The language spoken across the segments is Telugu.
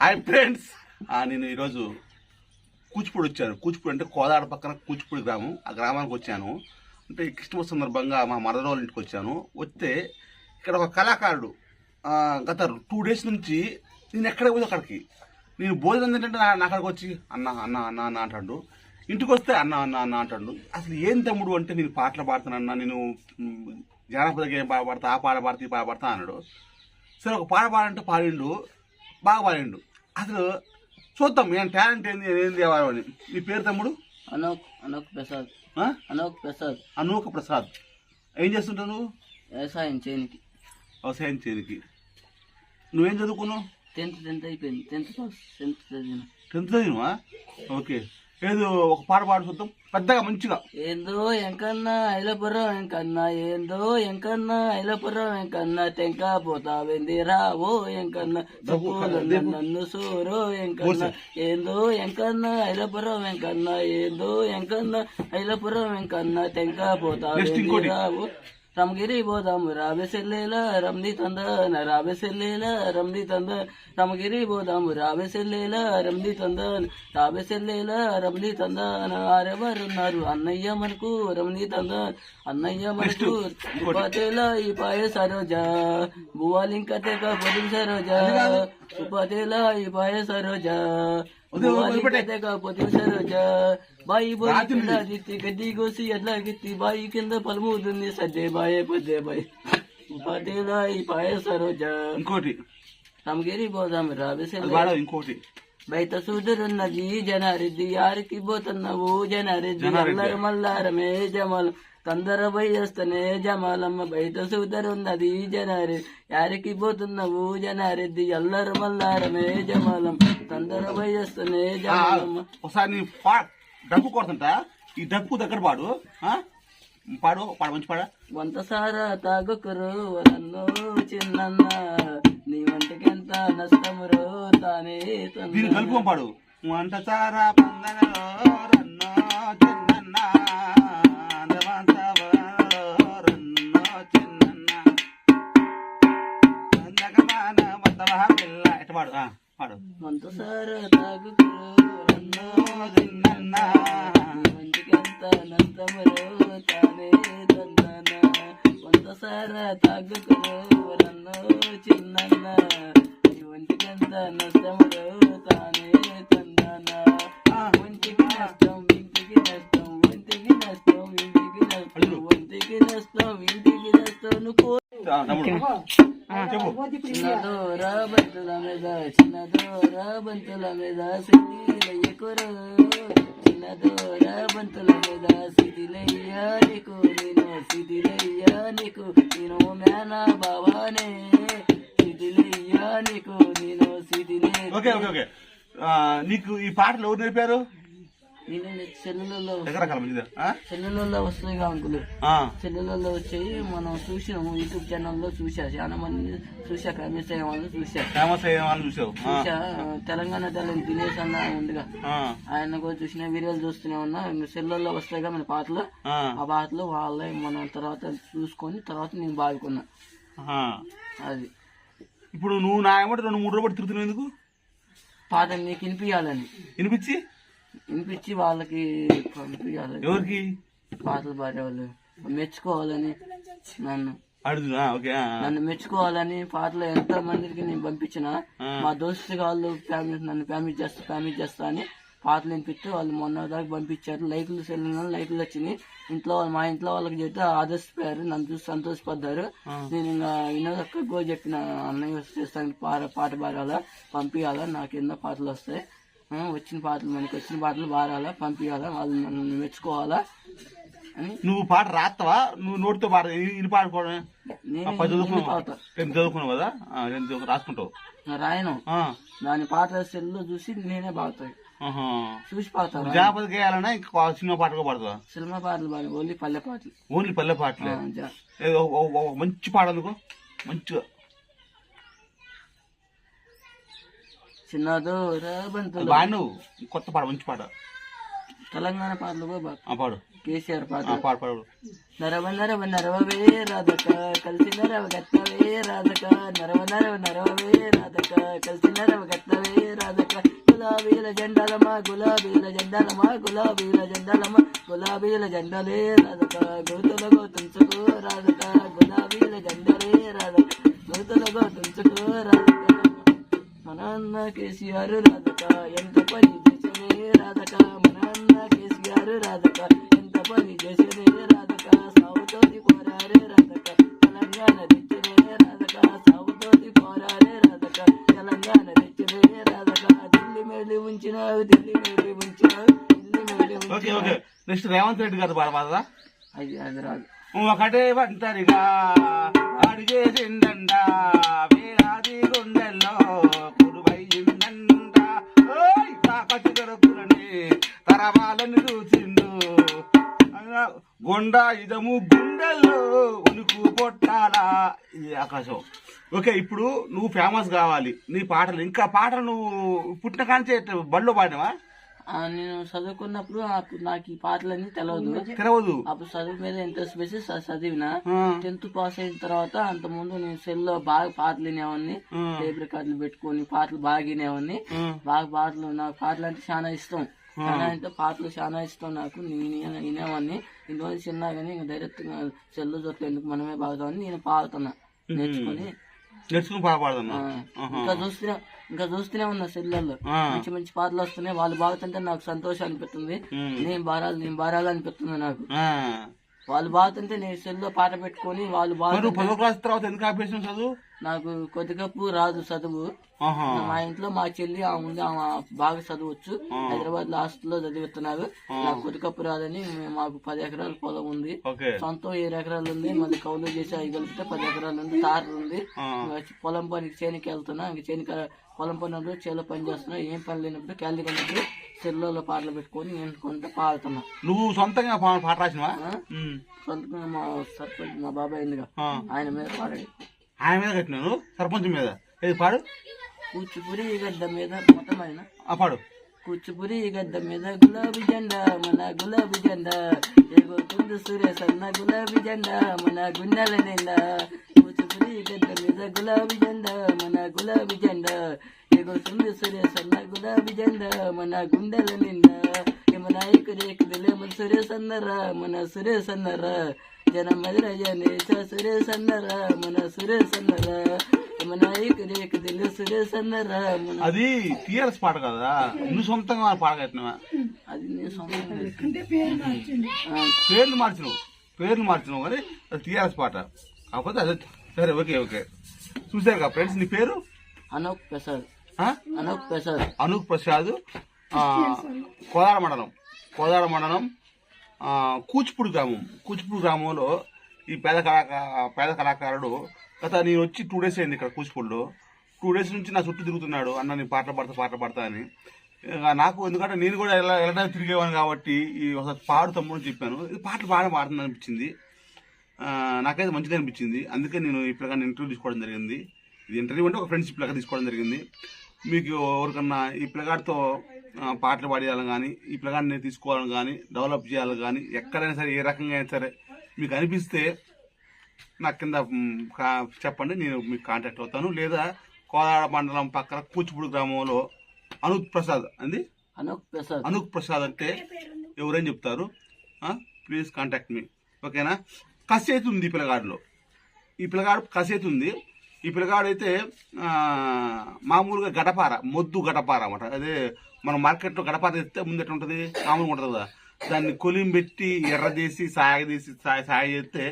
Hi friends. నేను ఈరోజు కూచిపూడి వచ్చాను. కూచిపూడి అంటే కోదాడ పక్కన కూచిపూడి గ్రామం. ఆ గ్రామానికి వచ్చాను. అంటే క్రిస్మస్ సందర్భంగా మా మదర్ వాళ్ళ ఇంటికి వచ్చాను. వస్తే ఇక్కడ ఒక కళాకారుడు గత టూ డేస్ నుంచి నేను ఎక్కడ పోయి అక్కడికి. నేను భోజనం తింటే నా అక్కడికి వచ్చి అన్న అన్న అన్న అన్న అంటాడు. ఇంటికి వస్తే అన్న అన్న అన్న అంటాడు. అసలు ఏం తమ్ముడు అంటే నేను పాటలు పాడుతానన్నా నేను జానపద గేమ్ పాట పాడతా ఆ పాట పాడతా ఈ పాట పాడతా అన్నాడు. సరే ఒక పాట పాడంటే పాడిండు. బాగా పాడిండు అసలు చూద్దాం ఏం టాలెంట్ ఏంది ఏం అని. నీ పేరు తమ్ముడు? అనోక్ అనోక్ ప్రసాద్? అనోక్ ప్రసాద్. అనూక ప్రసాద్. ఏం చేస్తుంటావు నువ్వు? వ్యవసాయం చేయనికి. వ్యవసాయం చేయడానికి నువ్వేం చదువుకున్నావు? టెన్త్ టెన్త్ అయిపోయింది. టెన్త్ పాస్ టెన్త్ చదివిన. టెన్త్ చదివినవా? ఓకే. ఏదో ఒక పాట పాడు చూద్దాం పెద్దగా మంచిగా. ఏందో ఎంకన్నా ఐలపురం ఎంకన్నా ఏందో ఎంకన్నా ఐలపురం ఎంకన్నా తెంకా పోతావేంది రావో ఎంకన్నా. తప్పులన్న నన్ను సూరో ఎంకన్నా. ఏందో ఎంకన్నా ఐలపురం ఎంకన్నా ఏందో ఎంకన్నా ఐలపురం ఎంకన్నా పోతావేంది ఇంకోటి. రావో రమగిరి పోదాము రాబే సెల్లేల రమ్ది తందన రాబే సెల్లేల రమ్ది తంద రమగిరి పోదాము రాబే సెల్లేల రమ్ది తందన రాబే సెల్లేల రమ్ది తందన ఆరెవరున్నారు అన్నయ్య మనకు రమ్ది తందన అన్నయ్య మనకు ఉపాతేల ఈ పాయ సరోజా బువాలింక తెగ పొడి సరోజా ఉపాతేల ఈ పాయ సరోజా బాయి బోయి గడ్డి కోసి ఎట్లా గిత్తి బాయి కింద పలుముతుంది సద్దే బాయే పద్దే బాయ్. ఈ పాయ సరోజా. ఇంకోటి. రమగిరి పోదాం పాడవు ఇంకోటి. బయట సూదురున్నది జనారెడ్డి యారికి పోతున్నావు జనారెడ్డి. మల్లారమే జమల్. తొందర పోయేస్తనే జమాలమ్మ బయట సూదరున్నది జనారెడ్డి యారికి పోతున్నావు జనారెడ్డి అల్లరి మల్లారమే జమాలం తొందర పోయేస్తనే జమాలమ్మ ఒకసారి డప్పు కొడుతుంట? ఈ డప్పు దగ్గర పాడు ఆ? పాడు పాడు మంచి పాడ? వంత సారా తాగుకురు చిన్నన్న. నీ వంటకెంత నష్టమురో తానే దీన్ని కలుపుకొని పాడు. వంట చారా పందనలో రన్నో చిన్నన్న. పాడు ఆ, పాడు వంత సారా తాగుకురు నన్ను చిన్నన్న వంటికెంత నష్టమురో తానే తందన వంత సారా తాగుకురు నన్ను చిన్నన్న. నీ వంటికెంత నష్టమురో తానే తందన ఒంటికి నష్టం ఇంటికి నష్టం ఒంటికి నష్టం ఇంటికి నష్టం ఒంటికి నష్టం ఇంటికి నష్టం నువ్వు చెప్పు. చిన్నదోర బంతుల మీద చిన్నదోర బంతుల మీద సిద్ధిలయ్యకురు చిన్నదోర బంతుల మీద సిద్ధిలయ్య నీకు నేను సిద్ధిలయ్య నీకు నేను మేనా బావానే. సిద్ధిలయ్య నీకు నేను సిద్ధిలే ఓకే ఓకే ఓకే. ఆ, నీకు ఈ పాటలు ఎవరు నేర్పారు? సెల్లులలో వస్తాయిగా అంకులు. సెల్లులలో వచ్చాయి మనం చూసినాము యూట్యూబ్ ఛానల్లో చూసా చాలా మంది చూసా ఫేమస్ అయ్యే వాళ్ళు చూసా ఫేమస్ అయ్యే వాళ్ళు చూసా తెలంగాణ తెలంగాణ దినేష్ అన్న ఉందిగా. ఆయన కూడా చూసిన వీడియోలు చూస్తూనే ఉన్నా. సెల్లుల్లో వస్తాయిగా మన పాటలు. ఆ, పాటలు వాళ్ళే మనం తర్వాత చూసుకొని తర్వాత నేను బాదుకున్నా ఆహా. అది. ఇప్పుడు నువ్వు నా ఏమంటే రెండు మూడు రోజులు తిరుగుతున్నావు ఎందుకు? పాట నీకు వినిపించాలని వినిపించి? వినిపించి వాళ్ళకి పంపించాలి. ఎవరికి? పాటలు పాడేవాళ్ళు. మెచ్చుకోవాలని నన్ను. నన్ను మెచ్చుకోవాలని పాటలు ఎంత మందికి నేను పంపించిన. మా దోస్తు వాళ్ళు ఫ్యామిలీ నన్ను ఫ్యామిలీ చేస్తా ఫ్యామిలీ చేస్తా అని పాటలు వినిపిస్తే వాళ్ళు మొన్న దాకా పంపించారు. లైకులు సెల్లిన లైకులు వచ్చినాయి. ఇంట్లో వాళ్ళు- మా ఇంట్లో వాళ్ళకి చెప్తే ఆదర్శపోయారు నన్ను చూసి సంతోషపడ్డారు. నేను ఇంకా వినోదక్క గో చెప్పిన అన్నయ్య చేస్తాను పాట పాట పాడాలా పంపించాలా నాకు ఎన్నో పాటలు వస్తాయి. వచ్చిన పాటలు మనకి వచ్చిన పాటలు పాడాలా పంపించాలా వాళ్ళు నన్ను మెచ్చుకోవాలా అని. నువ్వు పాట రాస్తావా? నువ్వు నోటితో పాట ఇది పాడుకోవడం పది చదువుకున్నావు. పాడతా? టెన్త్ చదువుకున్నావు కదా? టెన్త్ రాసుకుంటావు. రాయను. దాని పాట సెల్లో చూసి నేనే పాడతాయి. చూసి పాడతాను జానపద గేయాలన్నా ఇంకా సినిమా పాటగా పాడుతావా? సినిమా పాటలు పాడి ఓన్లీ పల్లె పాటలు. ఓన్లీ పల్లె పాటలే. మంచి పాట అందుకో. మంచిగా. బాగా నువ్వు కొత్త పాట మంచి పాట. తెలంగాణ పాటలు ఆ పాడు. కేసీఆర్ పాట. పాడు పాడు. నరవ నరవ నరవవే రాధక కలిసి నరవ గట్టవే రాధక. నరవ నరవ నరవవే రాధక కలిసి నరవ గట్టవే రాధక. గులాబీల జెండాలమా గులాబీల జెండాలమా గులాబీల జెండాలమా గులాబీల జెండలే రాధక. గౌతులగో తుంచుకో కేసీఆర్ రాధక ఎంత పని చేసనే రాధక మన అన్న కేసీఆర్ రాధక ఎంత పని చేసనే రాధక సాగుతోటి పోరారే రాధక తెలంగాణ తెచ్చనే రాధక సాగుతోటి పోరారే రాధక తెలంగాణ తెచ్చనే రాధక ఢిల్లీ మేలి ఉంచినావు ఢిల్లీ మేలి ఉంచినావు ఢిల్లీ మేలి ఓకే నెక్స్ట్ రేవంత్ రెడ్డి గారు పాడదా అది అది రాదు. ఒకటే ఒంటరిగా అడిగేసిందండ వేలాది ఓయ్ తాకట్టు తరవాలని చూసిండు అయినా ఇదము గుండెల్లో ఉనుకు పొట్టాలా ఇది ఆకాశం. ఓకే ఇప్పుడు నువ్వు ఫేమస్ కావాలి. నీ పాటలు ఇంకా పాటలు నువ్వు పుట్టిన కాంచే బడిలో పాడినవా? నేను చదువుకున్నప్పుడు నాకు ఈ పాటలన్నీ తెలియదు తెలవదు? అప్పుడు చదువు మీద ఇంట్రెస్ట్ చ- చదివిన. టెన్త్ పాస్ అయిన తర్వాత అంత ముందు నేను సెల్లో బాగా పాటలు వినేవాడిని. టేప్ రికార్డులు పెట్టుకొని పాటలు బాగా వినేవాడిని. బాగా పాటలు నాకు పాటలు అంటే చాలా ఇష్టం. చాలా అంటే పాటలు చాలా ఇష్టం నాకు. నేను వినే- వినేవాడిని. ఇన్ని రోజులు చిన్నా కానీ డైరెక్ట్ సెల్ జొట్లు ఎందుకు మనమే బాగుతామని నేను పాడుతున్నా. నేర్చుకొని నేర్చుకుని ఇంకా చూస్తూనే ఇంకా చూస్తూనే ఉన్నా సెల్లల్లో. మంచి మంచి పాటలు వస్తున్నాయి. వాళ్ళు బాగుతుంటే నాకు సంతోషం అనిపిస్తుంది. నేను బారాలు నేను బారాలు అనిపిస్తుంది నాకు. వాళ్ళు బాగుతుంటే నేను సెల్లో పాట పెట్టుకొని వాళ్ళు బాగా పదో క్లాస్ తర్వాత ఎందుకు ఆపేసిన చదువు? నాకు కొద్దిగప్పు రాదు చదువు. మా ఇంట్లో మా చెల్లి ఆమె ఉంది ఆమె బాగా చదవచ్చు. హైదరాబాద్లో హాస్టల్లో చదువుతున్నారు నాకు కొద్దిగప్పు రాదని మాకు పది ఎకరాల పొలం ఉంది. సొంతం ఏడు ఎకరాలు ఉంది. మళ్ళీ కౌలు చేసి అవి కలిపితే పది ఎకరాలు ఉంది. తారు ఉంది. పొలం పనికి చేనికి వెళ్తున్నా. ఇంక చేనికి పొలం పని ఉన్నప్పుడు చేలో పని చేస్తున్నా. ఏం పని లేనప్పుడు క్యాలరీ కొన్నప్పుడు సెల్లలో పాటలు పెట్టుకొని నేను కొంత పాడుతున్నా. నువ్వు సొంతంగా పాట రాసినవా. సొంతంగా మా సర్పంచ్ మా బాబాయ్ ఉందిగా. ఆయన మీద పాడాడు. ఆయన మీద కట్టినాను సర్పంచ్ మీద. ఏది పాడు? కూచిపూడి గడ్డ మీద మొత్తం ఆయన. ఆ పాడు. కూచిపూడి గడ్డ మీద గులాబీ జెండా మన గులాబీ జెండా. ఎగురుతుంది సురేష్ అన్న గులాబీ జెండా మన గుండెల నిండా. కూచిపూడి గడ్డ మీద గులాబీ జెండా మన గులాబీ జెండా. ఎగురుతుంది సురేష్ అన్న గులాబీ జెండా మన గుండెల నిండా. ఏమ నాయకుడు ఎక్కుదిలే మన సురేష్ అన్నరా మన సురేష్ అన్నరా జనం అది టీఆర్ఎస్ పాట కదా. నువ్వు సొంతంగా పాట కట్టినవా? అది నేను సొంతంగా పేర్లు మార్చినావు. పేర్లు మార్చినావు కానీ అది టీఆర్ఎస్ పాట. కాకపోతే అదే సరే ఓకే ఓకే. చూసారు కదా ఫ్రెండ్స్ నీ పేరు? అనోక్ ప్రసాద్. ఆ? అనోక్ ప్రసాద్. అనూప్ ప్రసాద్. ఆ, కోదాడ మండలం. కోదాడ మండలం. కూచిపూడి గ్రామం. కూచిపూడి గ్రామంలో ఈ పేద కళాకా పేద కళాకారుడు గత నేను వచ్చి టూ డేస్ అయింది ఇక్కడ కూచిపూడిలో. టూ డేస్ నుంచి నా చుట్టూ తిరుగుతున్నాడు అన్న నేను పాటలు పాడతా పాటలు పాడతా అని. నాకు ఎందుకంటే నేను కూడా ఎలా వెళ్ళడానికి తిరిగేవాను కాబట్టి ఈ ఒకసారి పాడు తమ్ముడు అని చెప్పాను. ఇది పాటలు బాగా పాడుతుంది అనిపించింది. నాకైతే మంచిగా అనిపించింది అందుకే నేను ఇప్పుడు కానీ ఇంటర్వ్యూ తీసుకోవడం జరిగింది. ఇది ఇంటర్వ్యూ అంటే ఒక ఫ్రెండ్షిప్ లాగా తీసుకోవడం జరిగింది. మీకు ఎవరికన్నా ఈ పిల్లగాడితో ఆ, పాటలు పాడేయాలని కానీ ఈ పిల్లగాడిని తీసుకోవాలని కానీ డెవలప్ చేయాలని కానీ ఎక్కడైనా సరే ఏ రకంగా అయినా సరే మీకు అనిపిస్తే నాకు కింద చెప్పండి. నేను మీకు కాంటాక్ట్ అవుతాను. లేదా కోదాడ మండలం పక్కన కూచిపూడి గ్రామంలో అనూప్ ప్రసాద్ అంది అనోక్ ప్రసాద్. అనూప్ ప్రసాద్ అంటే ఎవరేం చెప్తారు? ప్లీజ్ కాంటాక్ట్ మీ ఓకేనా? కసేతు ఉంది ఈ పిల్లగాడిలో ఈ పిల్లగాడు కసేతు ఉంది ఈ పిల్లగాడైతే మామూలుగా గడపార మొద్దు గడపార అన్నమాట. అదే మన మార్కెట్లో గడపార తెస్తే ముందు ఎట్లా ఉంటుంది? మామూలుగా ఉంటుంది కదా. దాన్ని కొలిం పెట్టి ఎర్ర చేసి సాగ సాయ సాయ చేస్తే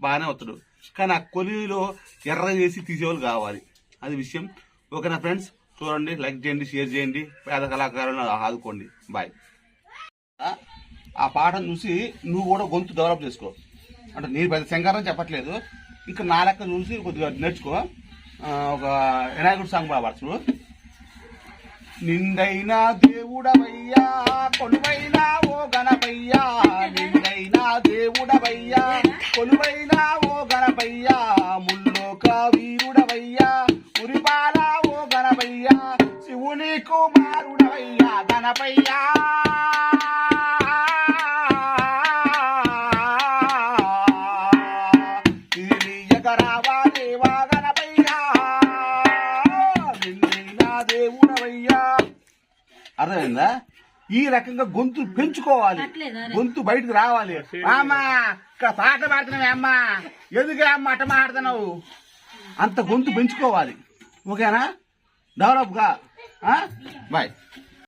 బాగానే వస్తాడు కానీ ఆ కొలిలో ఎర్ర చేసి తీసేవాళ్ళు కావాలి. అది విషయం. ఓకేనా ఫ్రెండ్స్ చూడండి లైక్ చేయండి షేర్ చేయండి. పేద కళాకారులను ఆదుకోండి. బాయ్. ఆ పాటను చూసి నువ్వు కూడా గొంతు డెవలప్ చేసుకో. అంటే నేను పెద్ద శంకరం చెప్పట్లేదు. ఇంకా నా లెక్క చూసి కొద్దిగా నేర్చుకో. ఒక వినాయకుడు సాంగ్ బాగా పాడు చూడు. దేవుడవయ్యా కొలువైనా ఓ గణపయ్యా నిండైనా దేవుడవయ్యా కొలువైనా ఓ గణపయ్యా ముల్లోక వీరుడవయ్యా ఉరిపాల ఓ గణపయ్యా శివుని కుమారుడవయ్యా గణపయ్యా. దేవుడవయ్యా అర్థమైందా? ఈ రకంగా గొంతు పెంచుకోవాలి. గొంతు బయటకు రావాలి. అమ్మా ఇక్కడ పాట పాడుతున్నావే అమ్మా. ఎందుకే అమ్మ అట్ట మాడుతున్నావు అంత గొంతు పెంచుకోవాలి. ఓకేనా? డెవలప్గా బాయ్.